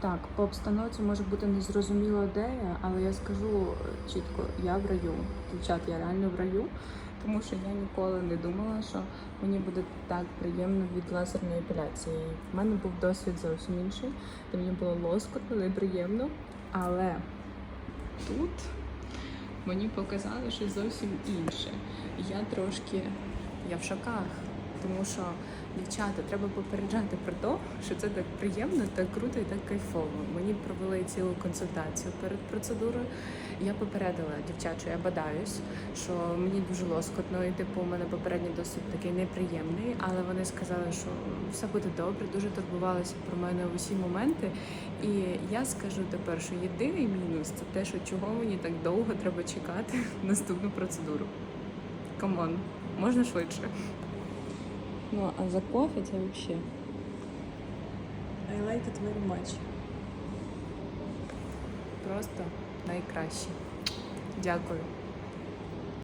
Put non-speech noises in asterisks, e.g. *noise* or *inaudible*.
Так, по обстановці може бути незрозуміло де я, але я скажу е, чітко, я в раю. Дівчат, я реально в раю, тому що я ніколи не думала, що мені буде так приємно від лазерної епіляції. У мене був досвід зовсім інший, де мені було лоскотно, неприємно, але тут мені показали щось зовсім інше. Я трошки я в шоках, тому що дівчата треба попереджати про те, що це так приємно, так круто і так кайфово. Мені провели цілу консультацію перед процедурою. Я попередила дівчат, що я бадаюсь, що мені дуже лоскотно, і типу у мене попередній досвід такий неприємний, але вони сказали, що все буде добре, дуже турбувалися про мене в усі моменти. І я скажу тепер, що єдиний мінус це те, що чого мені так довго треба чекати *laughs* наступну процедуру. Камон, можна швидше. Ну, а за кофе це взагалі. I like it very much. Просто найкраще. Дякую.